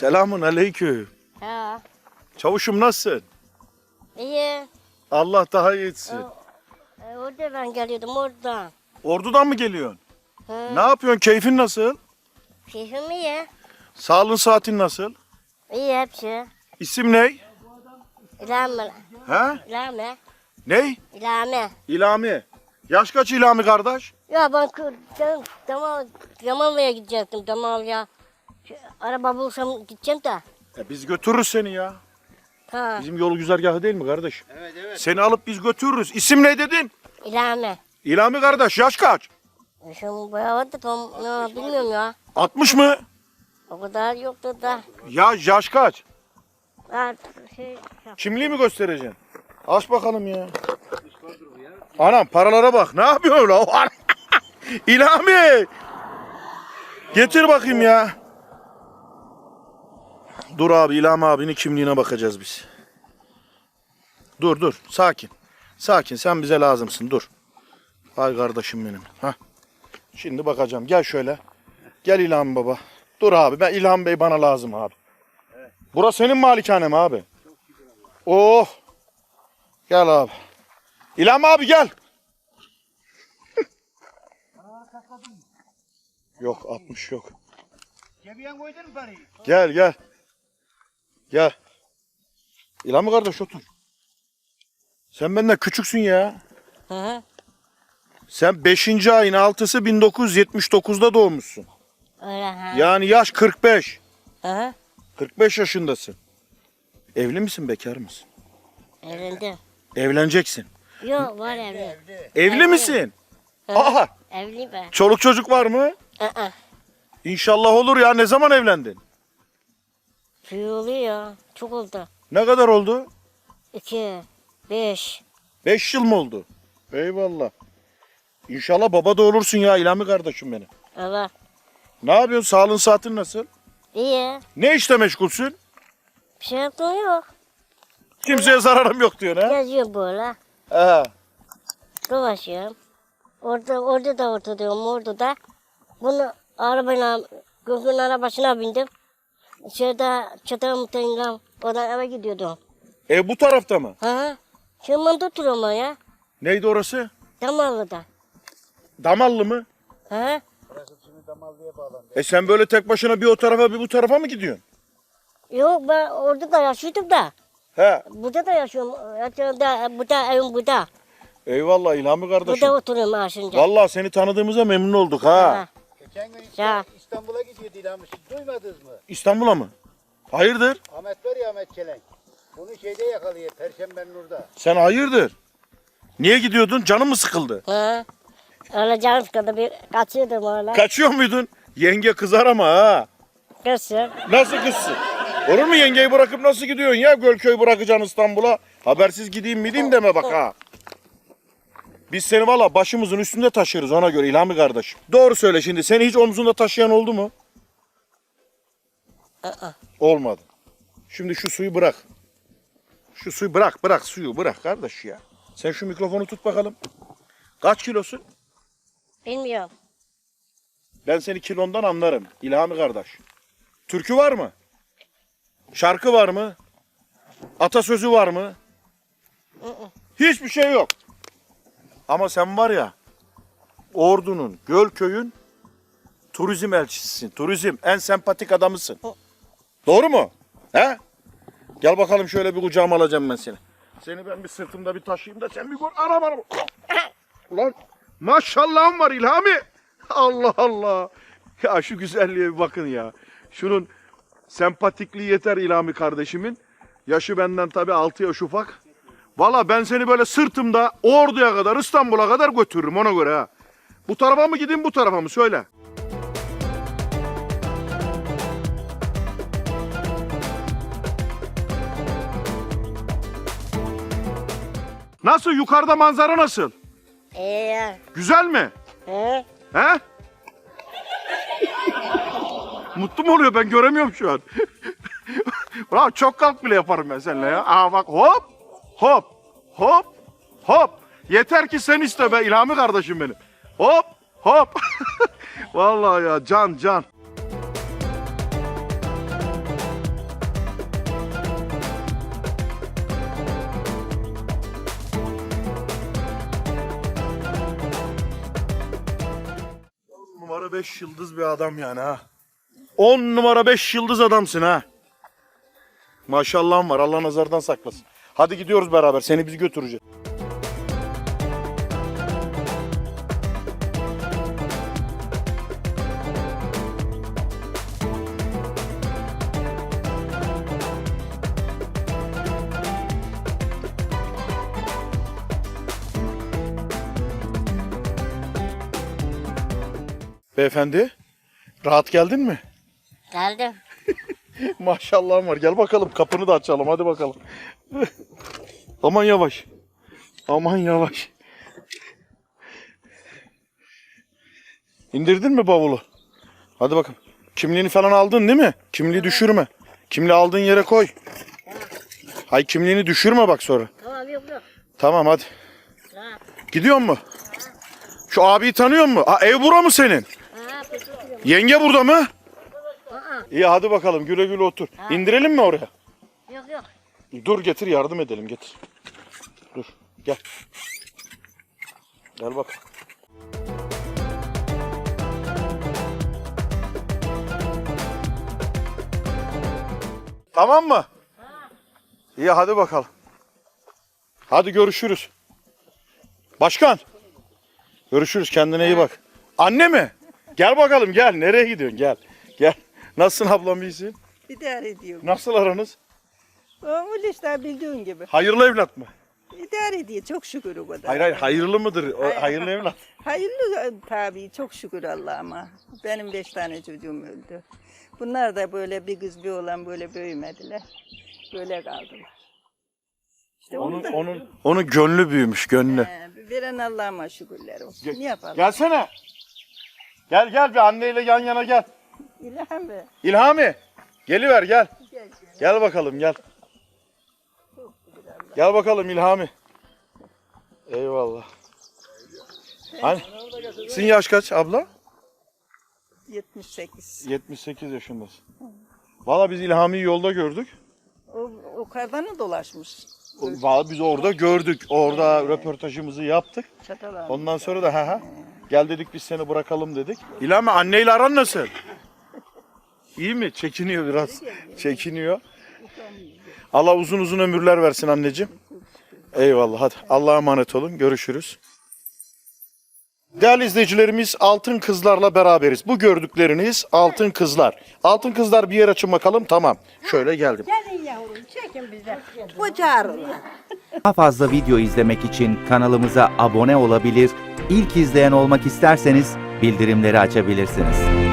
Selamun aleyküm. Ha, Çavuşum nasılsın? iyi. Allah daha iyi etsin. E, orada ben geliyordum oradan. Ordudan mı geliyorsun? Ha, Ne yapıyorsun? Keyfin nasıl? Keyfim iyi. Sağlığın saatin nasıl? İyi hepsi. İsim ne? İlame. He? İlame. Ney? İlame. İlami. Yaş kaç İlami kardeş? Ya ben kır- ben Damal, Damallı'ya gidecektim Damallı'ya. Araba bulsam gideceğim de. E biz götürürüz seni ya. Ha, Bizim yol güzergahı değil mi kardeş? Evet evet. Seni alıp biz götürürüz. İsim ne dedin? İlame. İlami kardeş yaş kaç? Şimdi bayağı vardı tam ne bilmiyorum ya. 60 mı? O kadar yoktu da. Ya yaş kaç? Ha, şey, Kimliği mi göstereceksin? Aç bakalım ya. Anam paralara bak. Ne yapıyorsun la? İlhami. Getir bakayım ya. Dur abi İlhami abinin kimliğine bakacağız biz. Dur dur sakin. Sakin sen bize lazımsın dur. Ay kardeşim benim. Hah. Şimdi bakacağım gel şöyle. Gel İlhami baba. Dur abi ben İlhami Bey bana lazım abi. Burası senin malikanen mi abi? Oh. Gel abi. İlham abi gel. yok 60 yok. Parayı? Gel gel. Gel. İlham kardeş otur. Sen benden küçüksün ya. Hı hı. Sen 5. ayın 6'sı 1979'da doğmuşsun. Öyle ha. Yani yaş 45. Hı hı. 45 yaşındasın. Evli misin bekar mısın? Evlendim. Evleneceksin. Yok var evli. Evli misin? Aha. Evli ben. Çoluk çocuk var mı? Aa, İnşallah olur ya. Ne zaman evlendin? Şey oluyor. Çok oldu. Ne kadar oldu? İki, beş. 5 yıl mı oldu? Eyvallah. İnşallah baba da olursun ya İlhami kardeşim benim. Allah. Ne yapıyorsun? Sağlığın saatin nasıl? İyi. Ne işle meşgulsün? Bir şey yaptığım yok. Kimseye zararım yok diyorsun ha? Geziyorum böyle. He. Dolaşıyorum. Orada, orada da oturuyorum. Orada da. Bunu arabayla, Gülgün arabasına bindim. İçeride çatı mutayla oradan eve gidiyordum. E bu tarafta mı? Ha? Şimdi de oturuyorum ben ya. Neydi orası? Damallı'da. Damallı mı? Ha? E sen böyle tek başına bir o tarafa bir bu tarafa mı gidiyorsun? Yok ben orada da yaşıyordum da. He. Burada da yaşıyorum. Yaşıyorum burada, evim burada. Eyvallah İlhami kardeşim. Burada oturuyorum aşınca. Vallahi seni tanıdığımıza memnun olduk ha. Ha. Geçen gün Ya. İstanbul'a gidiyordu İlhamı. Siz duymadınız mı? İstanbul'a mı? Hayırdır? Ahmet var ya Ahmet Çelenk. Bunu şeyde yakalıyor. Perşembenin orada. Sen hayırdır? Niye gidiyordun? Canın mı sıkıldı? Ha. Öyle canım kadar bir kaçıyordum öyle. Kaçıyor muydun? Yenge kızar ama ha. Kızım. Nasıl kızsın? Olur mu yengeyi bırakıp nasıl gidiyorsun ya? Gölköy bırakacaksın İstanbul'a. Habersiz gideyim mi diyeyim deme bak ha. Biz seni valla başımızın üstünde taşırız ona göre İlhami kardeşim. Doğru söyle şimdi. Seni hiç omzunda taşıyan oldu mu? Aa. Olmadı. Şimdi şu suyu bırak. Şu suyu bırak bırak suyu bırak kardeş ya. Sen şu mikrofonu tut bakalım. Kaç kilosun? Bilmiyorum. Ben seni kilondan anlarım. İlhami kardeş. Türkü var mı? Şarkı var mı? Atasözü var mı? Hiçbir şey yok. Ama sen var ya Ordu'nun, Gölköy'ün turizm elçisisin. Turizm en sempatik adamısın. Doğru mu? He? Gel bakalım şöyle bir kucağıma alacağım ben seni. Seni ben bir sırtımda bir taşıyayım da sen bir gör arabana. Ulan maşallahım var İlhami. Allah Allah. Ya şu güzelliğe bir bakın ya. Şunun sempatikliği yeter İlhami kardeşimin. Yaşı benden tabii 6 yaş ufak. Valla ben seni böyle sırtımda Ordu'ya kadar İstanbul'a kadar götürürüm ona göre ha. Bu tarafa mı gideyim bu tarafa mı söyle. Nasıl yukarıda manzara nasıl? Ee, Güzel mi? he? He? Mutlu mu oluyor? Ben göremiyorum şu an. Bravo, çok kalk bile yaparım ben seninle ya. Aa bak hop, hop hop hop. Yeter ki sen iste be İlhami kardeşim benim. Hop hop. Vallahi ya can can. numara 5 yıldız bir adam yani ha. 10 numara 5 yıldız adamsın ha. Maşallahın var. Allah nazardan saklasın. Hadi gidiyoruz beraber. Seni biz götüreceğiz. Beyefendi, rahat geldin mi? Geldim. Maşallahın var. Gel bakalım kapını da açalım. Hadi bakalım. Aman yavaş. Aman yavaş. İndirdin mi bavulu? Hadi bakalım. Kimliğini falan aldın değil mi? Kimliği düşürme. Kimliği aldığın yere koy. Hay kimliğini düşürme bak sonra. Tamam yok yok. Tamam hadi. Rahat. Gidiyor mu? Şu abiyi tanıyor mu? Ev bura mı senin? Yenge burada mı? İyi hadi bakalım güle güle otur. İndirelim mi oraya? yok yok. Dur getir yardım edelim getir. Dur gel. Gel bak. Tamam mı? İyi hadi bakalım. Hadi görüşürüz. Başkan. Görüşürüz kendine iyi bak. Anne mi? Gel bakalım gel. Nereye gidiyorsun? Gel. Gel. Nasılsın ablam iyisin? İdare ediyor. Nasıl aranız? Öyle işte bildiğin gibi. Hayırlı evlat mı? İdare ediyor çok şükür o kadar. Hayır hayır hayırlı mıdır? O, Hayır. hayırlı evlat. Hayırlı tabii çok şükür Allah'ıma. Benim beş tane çocuğum öldü. Bunlar da böyle bir kız bir oğlan böyle büyümediler. Böyle kaldılar. İşte Onun onu da onun onun gönlü büyümüş gönlü. He, veren Allah'ıma şükürler olsun. Ne yapalım? Gelsene. Gel gel bir anneyle yan yana gel. İlham be. İlhami. Geliver gel. Gel, Gel bakalım gel. Gel bakalım İlhami. Eyvallah. Hani sizin yaş kaç abla? 78. 78 yaşındasın. Valla biz İlhami'yi yolda gördük. O, o kardanı dolaşmış. Valla biz orada gördük. Orada röportajımızı yaptık. Çatal Ondan sonra da ha ha. Gel dedik biz seni bırakalım dedik. İlhami anneyle aran nasıl? İyi mi? Çekiniyor biraz. Çekiniyor. Allah uzun uzun ömürler versin anneciğim. Eyvallah hadi. Allah'a emanet olun. Görüşürüz. Değerli izleyicilerimiz Altın Kızlar'la beraberiz. Bu gördükleriniz Altın Kızlar. Altın Kızlar bir yer açın bakalım. Tamam. Şöyle geldim. Daha fazla video izlemek için kanalımıza abone olabilir, ilk izleyen olmak isterseniz bildirimleri açabilirsiniz.